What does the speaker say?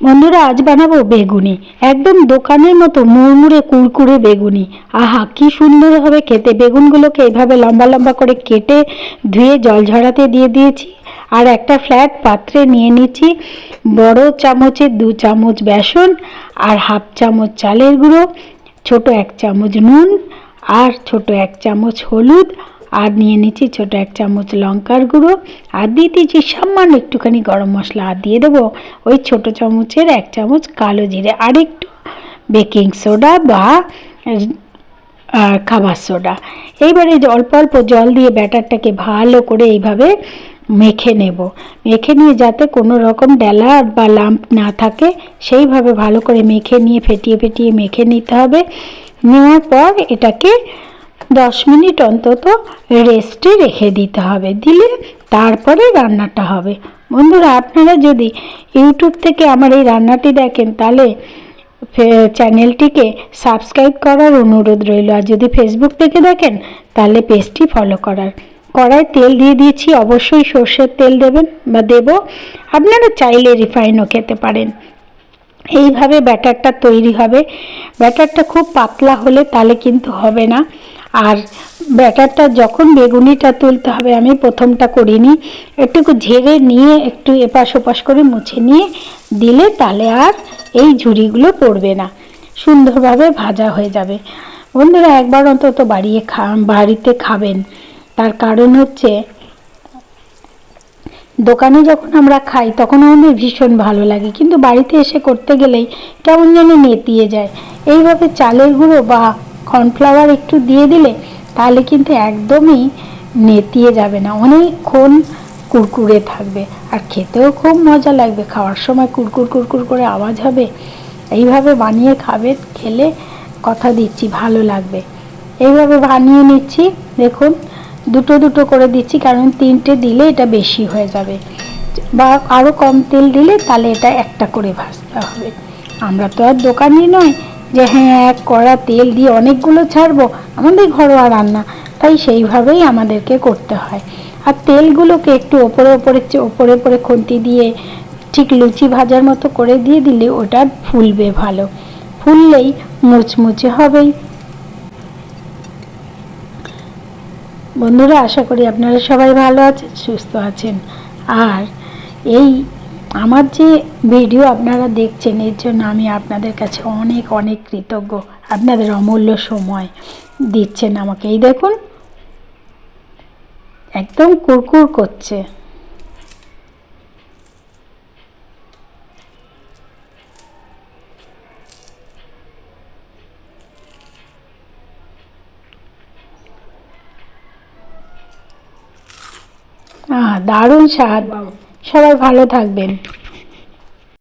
বন্ধুরা, আজ বানাবো বেগুনি। একদম দোকানের মতো মুড়মুড়ে, কুড়কুড়ে বেগুনি। আহা, কি সুন্দর হবে খেতে। বেগুনগুলোকে এইভাবে লম্বা লম্বা করে কেটে ধুয়ে জল ঝরাতে দিয়ে দিয়েছি। আর একটা ফ্ল্যাট পাত্রে নিয়ে নিচ্ছি বড় চামচের দু চামচ বেসন আর হাফ চামচ চালের গুঁড়ো, ছোট এক চামচ নুন আর ছোট এক চামচ হলুদ আর নিয়ে নিচ্ছি ছোট এক চামচ লঙ্কার গুঁড়ো। আর দিয়ে দিয়েছি সামান্য একটুখানি গরম মশলা আর দিয়ে দেবো ওই ছোট চামচের এক চামচ কালো জিরে আর একটু বেকিং সোডা বা খাবার সোডা। এইবারে অল্প অল্প জল দিয়ে ব্যাটারটাকে ভালো করে এইভাবে মেখে নেব। মেখে নিয়ে যাতে কোনো রকম ডেলা বা লাম্প না থাকে, সেইভাবে ভালো করে মেখে নিয়ে, ফেটিয়ে ফেটিয়ে মেখে নিতে হবে। নেওয়ার পর এটাকে দশ মিনিট অন্তত রেস্টে রেখে দিতে হবে। দিলে তারপরে রান্নাটা হবে। বন্ধুরা, আপনারা যদি ইউটিউব থেকে আমার এই রান্নাটি দেখেন, তাহলে চ্যানেলটিকে সাবস্ক্রাইব করার অনুরোধ রইল। আর যদি ফেসবুক থেকে দেখেন, তাহলে পেজটি ফলো করার। কড়াই তেল দিয়ে দিয়েছি, অবশ্যই সর্ষের তেল দেবেন বা দেব। আপনারা চাইলে রিফাইনও খেতে পারেন। এইভাবে ব্যাটারটা তৈরি হবে। ব্যাটারটা খুব পাতলা হলে তাহলে কিন্তু হবে না। আর ব্যাটারটা যখন বেগুনিটা তুলতে হবে, আমি প্রথমটা করিনি। একটু ঝেড়ে নিয়ে একটু এপাশ ওপাশ করে মুছে নিয়ে দিলে তাহলে আর এই ঝুড়িগুলো পড়বে না। সুন্দরভাবে ভাজা হয়ে যাবে। বন্ধুরা, একবার অন্তত বাড়িয়ে খা, বাড়িতে খাবেন। তার কারণ হচ্ছে, দোকানে যখন আমরা খাই, তখন আমাদের ভীষণ ভালো লাগে। কিন্তু বাড়িতে এসে করতে গেলেই কেমন যেন নেতিয়ে যায়। এইভাবে চালের গুঁড়ো বা কর্নফ্লাওয়ার একটু দিয়ে দিলে তাহলে কিন্তু একদমই নেতিয়ে যাবে না। অনেকক্ষণ কুরকুরে থাকবে। আর খেতেও খুব মজা লাগবে। খাওয়ার সময় কুরকুর কুরকুর করে আওয়াজ হবে। এইভাবে বানিয়ে খাবে, খেলে কথা দিচ্ছি, ভালো লাগবে। এইভাবে বানিয়ে নিচ্ছি। দেখুন, দুটো দুটো করে দিচ্ছি, কারণ তিনটে দিলে এটা বেশি হয়ে যাবে। বা আরও কম তেল দিলে তাহলে এটা একটা করে ভাজতে হবে। আমরা তো আর দোকানি নয় যে হ্যাঁ এক কড়া তেল দিয়ে অনেকগুলো ছাড়বো, আমাদের ঘরোয়া রান্না। তাই সেইভাবেই আমাদেরকে করতে হয়। আর তেলগুলোকে একটু ওপরে ওপরে ওপরে ওপরে খুন্তি দিয়ে ঠিক লুচি ভাজার মতো করে দিয়ে দিলে ওটা ফুলবে ভালো। ফুললেই মুচমুচে হবেই। বন্ধুরা, আশা করি আপনারা সবাই ভালো আছেন, সুস্থ আছেন। আর এই আমার যে ভিডিও আপনারা দেখছেন, এর জন্য আমি আপনাদের কাছে অনেক অনেক কৃতজ্ঞ। আপনাদের অমূল্য সময় দিচ্ছেন আমাকে। এই দেখুন, একদম কুরকুর করছে। দারুণ স্বাদ। সবাই ভালো থাকবেন।